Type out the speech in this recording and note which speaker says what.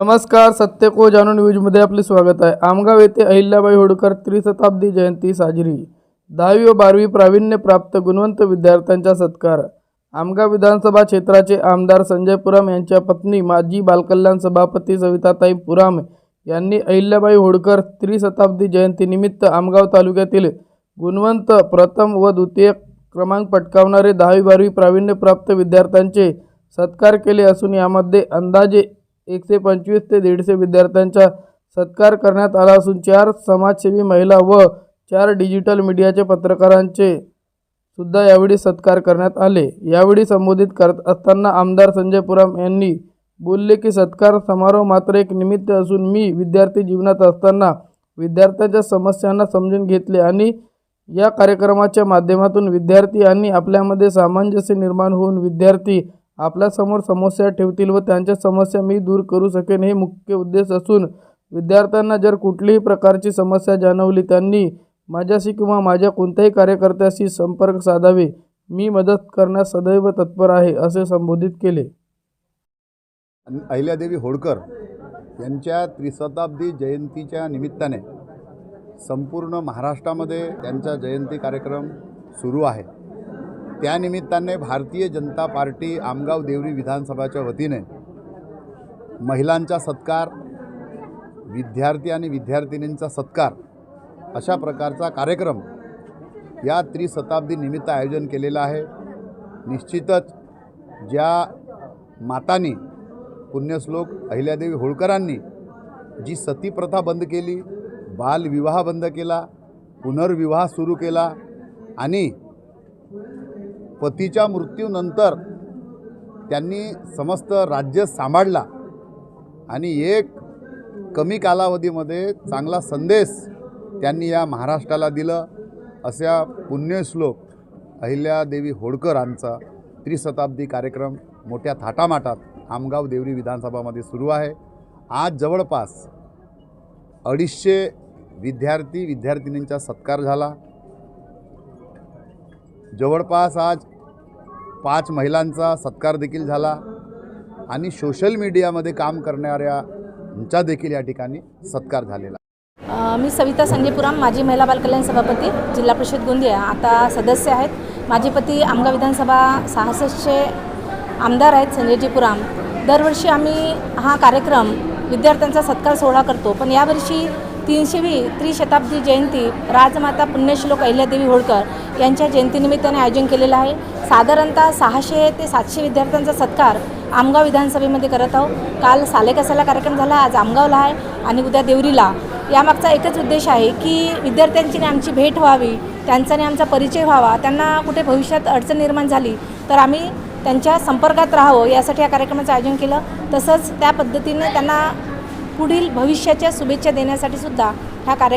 Speaker 1: नमस्कार सत्य को जाणून न्यूजमध्ये आपले स्वागत आहे. आमगाव येथे अहिल्याबाई होळकर त्रिशताब्दी जयंती साजरी. दहावी व बारावी प्रावीण्य प्राप्त गुणवंत विद्यार्थ्यांचा सत्कार. आमगाव विधानसभा क्षेत्राचे आमदार संजय पुराम यांच्या पत्नी माजी बालकल्याण सभापती सविताताई पुराम यांनी अहिल्याबाई होळकर त्रिशताब्दी जयंतीनिमित्त आमगाव तालुक्यातील गुणवंत प्रथम व द्वितीय क्रमांक पटकावणारे दहावी बारावी प्रावीण्यप्राप्त विद्यार्थ्यांचे सत्कार केले असून यामध्ये अंदाजे एकशे पंचवीस ते दीडशे विद्यार्थ्यांचा सत्कार करण्यात आला असून चार समाजसेवी महिला व चार डिजिटल मीडियाचे पत्रकारांचे सुद्धा यावेळी सत्कार करण्यात आले. यावेळी संबोधित करत असताना आमदार संजय पुराम यांनी बोलले की सत्कार समारोह मात्र एक निमित्त असून मी विद्यार्थी जीवनात असताना विद्यार्थ्यांच्या समस्यांना समजून घेतले आणि या कार्यक्रमाच्या माध्यमातून विद्यार्थी आणि आपल्यामध्ये सामंजस्य निर्माण होऊन विद्यार्थी आपल्यासमोर समस्या ठेवतील व त्यांच्या समस्या मी दूर करू शकेन हे मुख्य उद्देश असून विद्यार्थ्यांना जर कुठलीही प्रकारची समस्या जाणवली त्यांनी माझ्याशी किंवा माझ्या कोणत्याही कार्यकर्त्याशी संपर्क साधावे. मी मदत करण्यास सदैव तत्पर आहे असे संबोधित केले.
Speaker 2: आणि अहिल्यादेवी होळकर यांच्या त्रिशताब्दी जयंतीच्या निमित्ताने संपूर्ण महाराष्ट्रामध्ये त्यांचा जयंती कार्यक्रम सुरू आहे. त्यानिमित्ताने भारतीय जनता पार्टी आमगाव देवरी विधानसभाच्या वतीने महिलांचा सत्कार विद्यार्थी आणि विद्यार्थिनींचा सत्कार अशा प्रकारचा कार्यक्रम या त्रिशताब्दी निमित्त आयोजन केलेलं आहे. निश्चितच ज्या मातांनी पुण्यश्लोक अहिल्यादेवी होळकरांनी जी सती प्रथा बंद केली बालविवाह बंद केला पुनर्विवाह सुरू केला आणि पतीच्या मृत्यूनंतर त्यांनी समस्त राज्य सांभाळला. आणि एक कमी कालावधीमध्ये चांगला संदेश त्यांनी या महाराष्ट्राला दिलं. अशा पुण्यश्लोक अहिल्यादेवी होळकरांचा त्रिशताब्दी कार्यक्रम मोठ्या थाटामाटात आमगाव देवरी विधानसभामध्ये सुरू आहे. आज जवळपास अडीचशे विद्यार्थी विद्यार्थिनींचा सत्कार झाला. जवळपास आज पाच महिलांचा सत्कार देखील झाला आणि सोशल मीडियामध्ये काम करणाऱ्यांचा देखील या ठिकाणी सत्कार झालेला.
Speaker 3: मी सविता संजयपुराम माजी महिला बालकल्याण सभापती जिल्हा परिषद गोंदिया. आता सदस्य आहेत. माझे पती आमगाव विधानसभा सहासष्टचे आमदार आहेत संजयजी पुराम. दरवर्षी आम्ही हा कार्यक्रम विद्यार्थ्यांचा सत्कार सोहळा करतो. पण यावर्षी तीनशेवी त्रिशताब्दी जयंती राजमाता पुण्यश्लोक अहिल्यादेवी होळकर यांच्या जयंतीनिमित्ताने आयोजन केलेलं आहे. साधारणतः सहाशे ते सातशे विद्यार्थ्यांचा सत्कार आमगाव विधानसभेमध्ये करत आहोत. काल सालेकसाला कार्यक्रम झाला आज आमगावला आहे आणि उद्या देवरीला. यामागचा एकच उद्देश आहे की विद्यार्थ्यांची आमची भेट व्हावी त्यांचाने आमचा परिचय व्हावा त्यांना कुठे भविष्यात अडचण निर्माण झाली तर आम्ही त्यांच्या संपर्कात राहावं यासाठी या कार्यक्रमाचं आयोजन केलं. तसंच त्या पद्धतीने त्यांना पुढील भविष्याच्या शुभेच्छा देण्यासाठी सुद्धा हा कार्यक्रम